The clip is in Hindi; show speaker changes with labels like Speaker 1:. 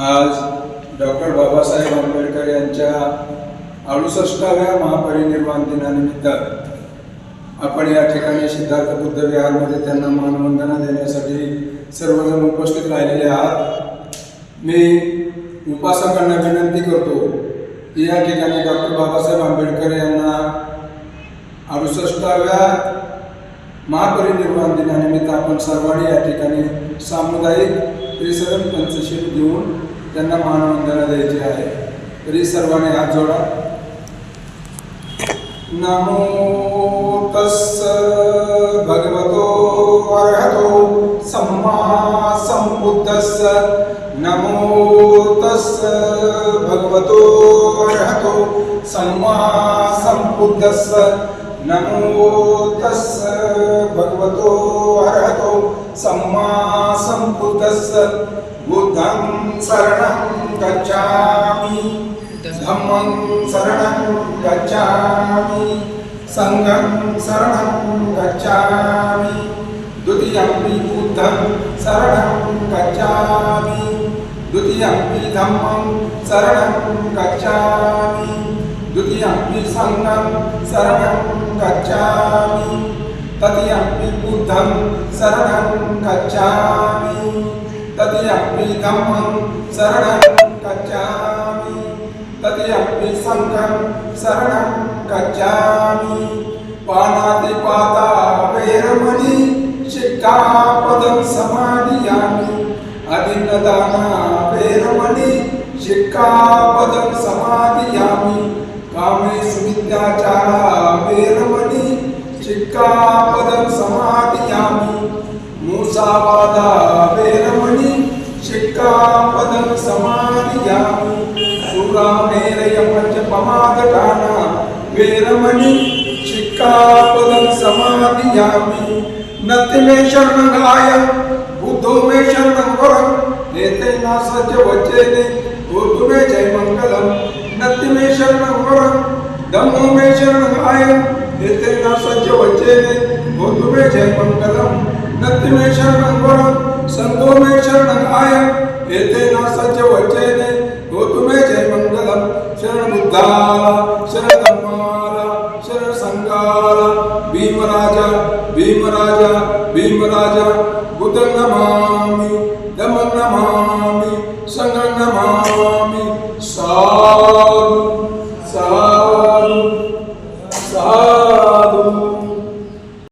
Speaker 1: आज डॉक्टर बाबासाहेब आंबेडकर यांच्या अडुसष्टाव्या महापरिनिर्वाण दिनानिमित्त आपण या ठिकाणी सिद्धार्थ बुद्ध विहारमध्ये त्यांना मानवंदना देण्यासाठी सर्वजण उपस्थित राहिलेले आहात. मी उपासकांना विनंती करतो की या ठिकाणी डॉक्टर बाबासाहेब आंबेडकर यांना अडुसष्टाव्या महापरिनिर्वाण दिनानिमित्त आपण सर्वांनी या ठिकाणी सामुदायिक त्रिसरण पंचशील त्यांना मानवंदना आहे. तरी सर्वांनी हात जोडा. नमो तस्स भगवतो अर्हतो सम्मा सम्बुद्धस्स. नमो तस्स भगवतो अर्हतो सम्मा सम्बुद्धस्स. नमो तस्स भगवतो अर्हतो सम्मा सम्बुद्धस्स बुद्धं शरणं गच्छामि। धम्मं शरणं गच्छामि। सङ्घं शरणं गच्छामि। द्वितीयम्पि बुद्धं शरणं गच्छामि। द्वितीयम्पि धम्मं शरणं गच्छामि। द्वितीयम्पि सङ्घं शरणं गच्छामि। तृतीयम्पि बुद्धं शरणं गच्छामि तृतीयम्पि धम्मं शरणं गच्छामि तृतीयम्पि सङ्घं शरणं गच्छामि पाणातिपाता वैरमणि वैरमणि शिक्षापदं समादियामि। मूसावादा वैरमणि शिक्षापदं समादियामि। सुरामेरय पञ्चपमादटाना वैरमणि शिक्षापदं समादियामि। नति मे शरणगाय बुद्धो मे शरणं वरं नेते ना सज्ज वचेने बुद्धु मे जय मंगलम नति मे शरणं वरं धम्मो मे शरणगाय नेते ना सज्ज वचेने बुद्धु मे जय मंगलम नति मे शरणं वरं संतो मे शरणगाय नेते ना सज्ज वचेने बुद्धु मे जय मंगलम शरण बुद्धाला शरण धम्माला शरण संघाला भीमराजा भीमराजा भीमराजा बुद्ध नमामि धम्म नमामि